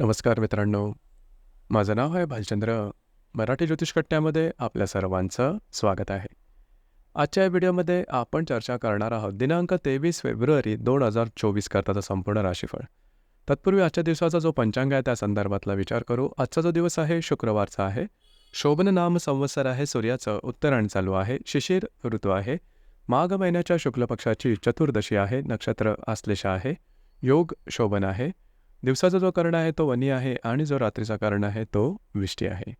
नमस्कार मित्रांनो. माझं नाव आहे भालचंद्र. मराठी ज्योतिषकट्ट्यामध्ये आपल्या सर्वांचं स्वागत आहे. आजच्या या व्हिडिओमध्ये आपण चर्चा करणार आहोत दिनांक तेवीस फेब्रुवारी दोन हजार चोवीस करताचा संपूर्ण राशीफळ. तत्पूर्वी आजच्या दिवसाचा जो पंचांग आहे त्या संदर्भातला विचार करू. आजचा जो दिवस आहे शुक्रवारचा आहे. शोभन नाम संवत्सर आहे सूर्याचं. उत्तरायण चालू आहे. शिशिर ऋतू आहे. माघ महिन्याच्या शुक्ल पक्षाची चतुर्दशी आहे. नक्षत्र आश्लेषा आहे. योग शोभन आहे. दिवसाचा जो कर्ण आहे तो वनी आहे आणि जो रात्रीचा कर्ण आहे तो विष्टी आहे.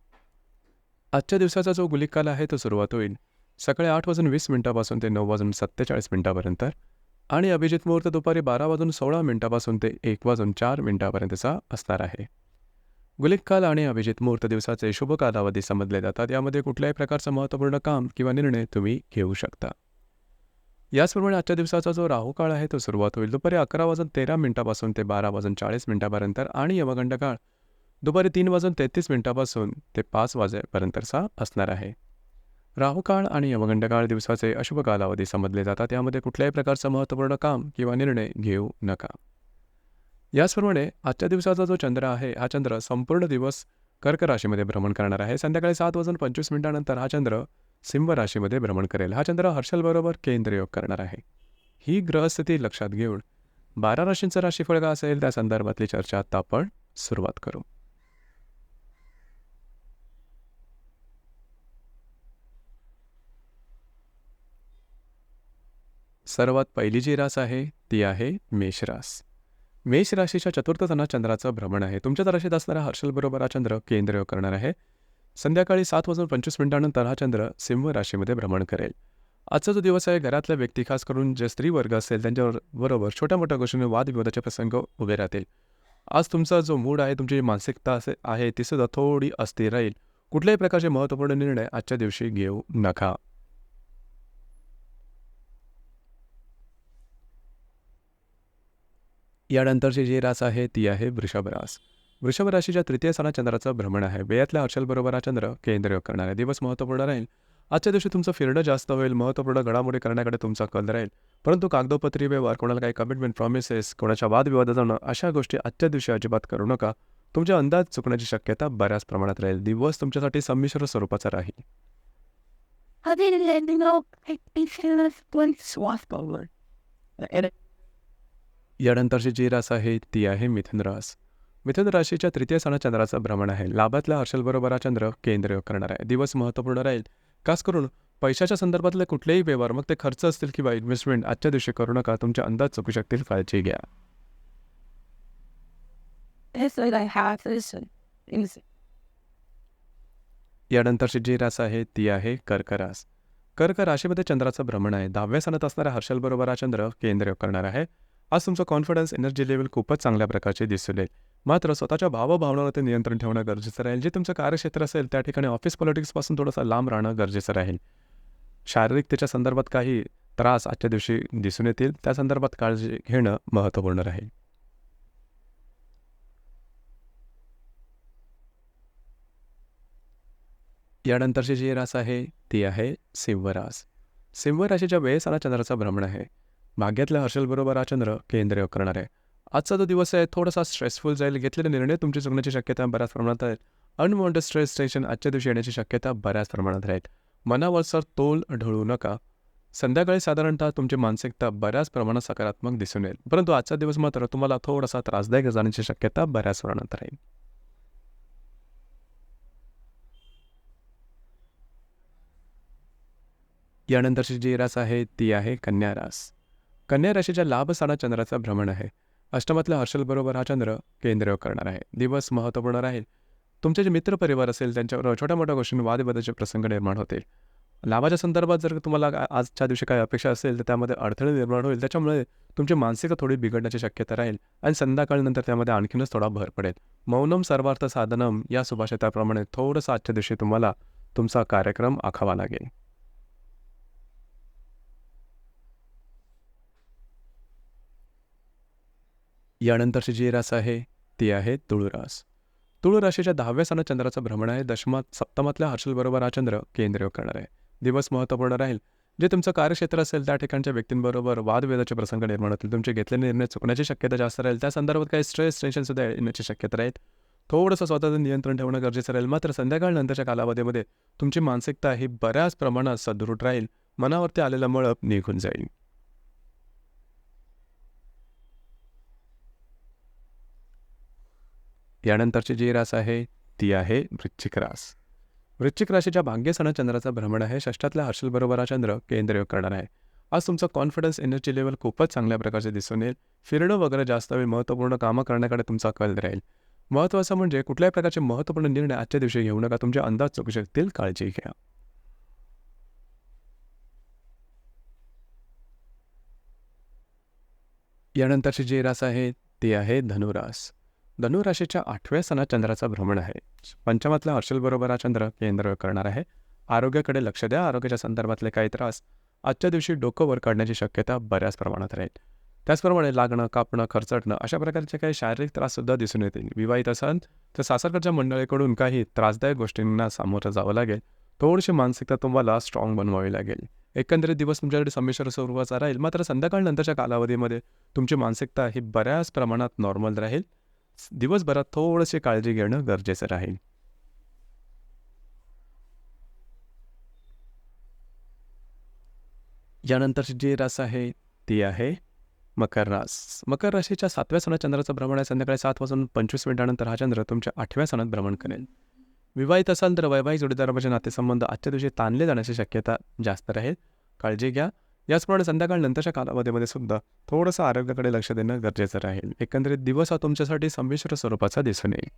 आजच्या दिवसाचा जो गुलिकाल आहे तो सुरुवात होईल सकाळी आठ वाजून वीस मिनिटापासून ते नऊ वाजून सत्तेचाळीस मिनिटापर्यंत आणि अभिजित मुहूर्त दुपारी बारा वाजून सोळा मिनिटापासून ते एक वाजून चार मिनिटापर्यंतचा असणार आहे. गुलिक काल आणि अभिजित मुहूर्त दिवसाचे शुभ कालावधी समजले जातात. यामध्ये कुठल्याही प्रकारचं महत्त्वपूर्ण काम किंवा निर्णय तुम्ही घेऊ शकता. याचप्रमाणे आजच्या दिवसाचा जो राहू काळ आहे तो सुरुवात होईल. दुपारी अकरा वाजून तेरा मिनिटापासून ते बारा वाजून चाळीस मिनिटापर्यंत आणि यमगंड काळ दुपारी तीन वाजून तेहतीस मिनिटापासून ते पाच वाजेपर्यंतचा असणार आहे. राहू काळ आणि यमगंड काळ दिवसाचे अशुभ कालावधी समजले जातात. यामध्ये कुठल्याही प्रकारचं महत्त्वपूर्ण काम किंवा निर्णय घेऊ नका. याचप्रमाणे आजच्या दिवसाचा जो चंद्र आहे हा चंद्र संपूर्ण दिवस कर्क राशीमध्ये भ्रमण करणार आहे. संध्याकाळी सात वाजून पंचवीस मिनिटानंतर हा चंद्र सिंह राशीमध्ये भ्रमण करेल. हा चंद्र हर्षलबरोबर केंद्रयोग करणार आहे. ही ग्रहस्थिती लक्षात घेऊन बारा राशींचं राशीफळ का असेल? त्या संदर्भातली चर्चा आता आपण सुरुवात करू. सर्वात पहिली जी रास आहे ती आहे मेषरास मेष राशीच्या चतुर्थ चंद्राचं भ्रमण आहे. तुमच्याच राशीत असणारा हर्षलबरोबर हा चंद्र केंद्रयोग करणार आहे. संध्याकाळी सात वाजून पंचवीस मिनिटानंतर हा चंद्र सिंह राशीमध्ये भ्रमण करेल. आजचा जो दिवस आहे घरातल्या व्यक्ती खास करून जे स्त्री वर्ग असेल त्यांच्यावर बरोबर छोट्या मोठ्या गोष्टींनी वादविवादाचे प्रसंग उभे राहतील. आज तुमचा जो मूड आहे तुमची जी मानसिकता असे आहे ती सुद्धा थोडी अस्थिर राहील. कुठल्याही प्रकारचे महत्त्वपूर्ण निर्णय आजच्या दिवशी घेऊ नका. यानंतरची जी रास आहे ती आहे वृषभ रास. वृषभ राशीच्या तृतीय सणात चंद्राचं भ्रमण आहे. वेयातल्या हर्षलबरोबर हा चंद्र केंद्रयोग करणार. आहे दिवस महत्त्वपूर्ण राहील. आजच्या दिवशी तुमचं फिरणं जास्त होईल. महत्त्वपूर्ण घडामोडी करण्याकडे तुमचा कल राहील. परंतु कागदोपत्री व्यवहार कोणाला काही कमिटमेंट प्रॉमिसेस कोणाच्या वादविवाद जाणं अशा गोष्टी आजच्या दिवशी अजिबात करू नका. तुमचे अंदाज चुकण्याची शक्यता बऱ्याच प्रमाणात राहील. दिवस तुमच्यासाठी संमिश्र स्वरूपाचा राहील. यानंतरची जी रास आहे ती आहे मिथुन रास. मिथुन राशीच्या तृतीय सणात चंद्राचं भ्रमण आहे. लाभातल्या हर्षलबरोबर हा चंद्र केंद्रयोग करणार आहे. दिवस महत्त्वपूर्ण राहील. खास करून पैशाच्या संदर्भातले कुठलेही व्यवहार मग ते खर्च असतील किंवा इन्व्हेस्टमेंट आजच्या दिवशी करू नका. तुमचे अंदाज चुकू शकतील. काळजी घ्या. यानंतरची जी रास आहे ती आहे कर्क रास कर्क राशीमध्ये चंद्राचं भ्रमण आहे. दहाव्या सणात असणाऱ्या हर्षलबरोबर हा चंद्र केंद्रयोग करणार आहे. आज तुमचं कॉन्फिडन्स एनर्जी लेवल खूपच चांगल्या प्रकारचे दिसून येईल. मात्र स्वतःच्या भावभावनावरती नियंत्रण ठेवणं गरजेचं राहील. जे तुमचं कार्यक्षेत्र असेल त्या ठिकाणी ऑफिस पॉलिटिक्सपासून थोडंसं लांब राहणं गरजेचं राहील. शारीरिक त्याच्या संदर्भात काही त्रास आजच्या दिवशी दिसून येतील. त्या संदर्भात काळजी घेणं महत्त्वपूर्ण राहील. यानंतरची जी रास आहे ती आहे सिंहरास. सिंह राशीच्या वेळेस आला चंद्राचा भ्रमण आहे. भाग्यातल्या हर्षलबरोबर हा चंद्र केंद्रयोग करणार आहे. आजचा जो दिवस आहे थोडासा स्ट्रेसफुल जाईल. घेतलेले निर्णय तुमची चुकण्याची शक्यता बऱ्याच प्रमाणात आहे अनवॉन्टेड स्ट्रेस टेन्शन आजच्या दिवशी येण्याची शक्यता बऱ्याच प्रमाणात राहील. मनावरचा तोल ढळू नका. संध्याकाळी साधारणतः तुमची मानसिकता बऱ्याच प्रमाणात सकारात्मक दिसून येईल. परंतु आजचा दिवस मात्र तुम्हाला थोडासा त्रासदायक जाण्याची शक्यता बऱ्याच प्रमाणात राहील. यानंतरची जी रास आहे ती आहे कन्या रास. कन्या राशीच्या लाभ स्थानात चंद्राचा भ्रमण आहे. अष्टमातल्या हर्षलबरोबर हा चंद्र केंद्र करणार आहे. दिवस महत्त्वपूर्ण राहील. तुमचे जे मित्रपरिवार असेल त्यांच्यावर छोट्या मोठ्या गोष्टींनी वादविवादाचे प्रसंग निर्माण होतील. लाभाच्या संदर्भात जर तुम्हाला आजच्या दिवशी काही अपेक्षा असेल तर त्यामध्ये अडथळे निर्माण होईल. त्याच्यामुळे तुमची मानसिकता थोडी बिघडण्याची शक्यता राहील आणि संध्याकाळनंतर त्यामध्ये आणखीनच थोडा भर पडेल. मौनम सर्वार्थ साधनम या सुभाषिताप्रमाणे थोडंसं आजच्या दिवशी तुम्हाला तुमचा कार्यक्रम आखावा लागेल. यानंतरची जी रास आहे ती आहे तुळुरास. तुळ राशीच्या दहाव्या स्थानात चंद्राचं भ्रमण आहे दशमात सप्तमातल्या हर्षलबरोबर हा चंद्र केंद्रीय करणार आहे. दिवस महत्त्वपूर्ण राहील. जे तुमचं कार्यक्षेत्र असेल त्या ठिकाणच्या व्यक्तींबरोबर वादविवादाचे प्रसंग निर्माण होतील. तुमचे घेतलेले निर्णय चुकण्याची शक्यता जास्त राहील. त्या संदर्भात काही स्ट्रेस टेन्शनसुद्धा येण्याची शक्यता राहील. थोडंसं स्वतःचं नियंत्रण ठेवणं गरजेचं राहील. मात्र संध्याकाळनंतरच्या कालावधीमध्ये तुमची मानसिकता ही बऱ्याच प्रमाणात सदृढ राहील. मनावरती आलेला मळप निघून जाईल. यानंतरची जी रास आहे ती आहे वृश्चिक रास. वृश्चिक राशीच्या भाग्यसण चंद्राचा भ्रमण आहे. षष्ठातल्या हर्षलबरोबर हा चंद्र केंद्रयोग करणार आहे. आज तुमचं कॉन्फिडन्स एनर्जी लेवल खूपच चांगल्या प्रकारचे दिसून येईल. फिरणं वगैरे जास्त वेळ महत्त्वपूर्ण कामं करण्याकडे तुमचा कल राहील. महत्त्वाचं म्हणजे कुठल्याही प्रकारचे महत्त्वपूर्ण निर्णय आजच्या दिवशी घेऊ नका. तुमचे अंदाज चुकू शकतील. काळजी घ्या. यानंतरची जी रास आहे ती आहे धनुरास. धनुराशीच्या आठव्या सणात चंद्राचा भ्रमण आहे. पंचमातला हर्षलबरोबर हा चंद्र केंद्र करणार आहे. आरोग्याकडे लक्ष द्या. आरोग्याच्या संदर्भातले काही त्रास आजच्या दिवशी डोकं वर काढण्याची शक्यता बऱ्याच प्रमाणात राहील त्याचप्रमाणे लागणं कापणं खरचटणं अशा प्रकारचे काही शारीरिक त्राससुद्धा दिसून येतील. विवाहित असाल तर सासरकडच्या मंडळीकडून काही त्रासदायक गोष्टींना सामोरं जावं लागेल. थोडीशी मानसिकता तुम्हाला स्ट्रॉंग बनवावी लागेल. एकंदरीत दिवस तुमच्याकडे संमिश्र स्वरूपाचा राहील. मात्र संध्याकाळनंतरच्या कालावधीमध्ये तुमची मानसिकता ही बऱ्याच प्रमाणात नॉर्मल राहील. दिवसभरात थोडीशी काळजी घेणं गरजेचं राहील. यानंतरची जी रास आहे ती आहे मकर रास. मकर राशीच्या सातव्या सणात चंद्राचं भ्रमण आहे. संध्याकाळी सात वाजून पंचवीस मिनिटानंतर हा चंद्र तुमच्या आठव्या सणात भ्रमण करेल. विवाहित असाल तर वैवाहिक जोडीदाराचे नातेसंबंध आजच्या दिवशी ताणले जाण्याची शक्यता जास्त राहील. काळजी घ्या. याचप्रमाणे संध्याकाळ नंतरच्या कालावधीमध्ये सुद्धा थोडंसं आरोग्याकडे लक्ष देणं गरजेचं राहील. एकंदरीत दिवस हा तुमच्यासाठी संमिश्र स्वरूपाचा दिसून येईल.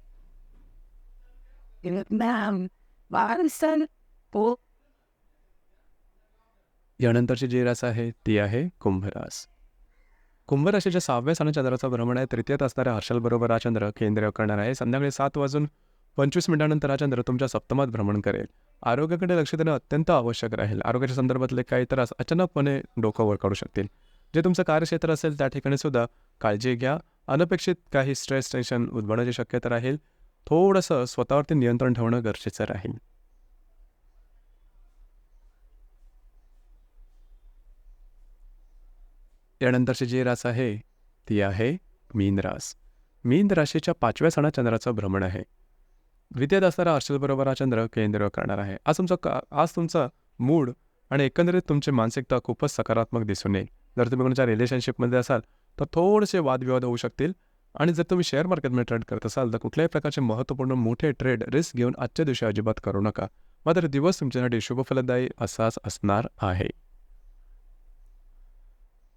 यानंतरची जी रास आहे ती आहे कुंभरास. कुंभराशीच्या सहाव्या सणा चंद्राचा भ्रमण आहे. तृतीयात असणाऱ्या हर्षलबरोबर हा चंद्र केंद्र करणार आहे. संध्याकाळी सात वाजून पंचवीस मिनिटानंतर हा चंद्र तुमच्या सप्तमात भ्रमण करेल. आरोग्याकडे लक्ष देणं अत्यंत आवश्यक राहील. आरोग्याच्या संदर्भातले काही त्रास अचानकपणे डोकं वर काढू शकतील. जे तुमचं कार्यक्षेत्र असेल त्या ठिकाणी सुद्धा काळजी घ्या. अनपेक्षित काही स्ट्रेस टेन्शन उद्भवण्याची शक्यता राहील. थोडंसं स्वतःवरती नियंत्रण ठेवणं गरजेचं राहील. त्यानंतरची जी रास आहे ती आहे मीन रास. मीन राशीच्या पाचव्या सणाचंद्राचं भ्रमण आहे. द्वितीय असणारा हर्षलबरोबर हा चंद्र केंद्र करणार आहे. आज तुमचा का आज तुमचा मूड आणि एकंदरीत तुमची मानसिकता खूपच सकारात्मक दिसून येईल. जर तुम्ही कोणाच्या रिलेशनशिपमध्ये असाल तर थोडेसे वादविवाद होऊ शकतील. आणि जर तुम्ही शेअर मार्केटमध्ये ट्रेड करत असाल तर कुठल्याही प्रकारचे महत्त्वपूर्ण मोठे ट्रेड रिस्क घेऊन आजच्या दिवशी अजिबात करू नका. मात्र दिवस तुमच्यासाठी शुभफलदायी असाच असणार आहे.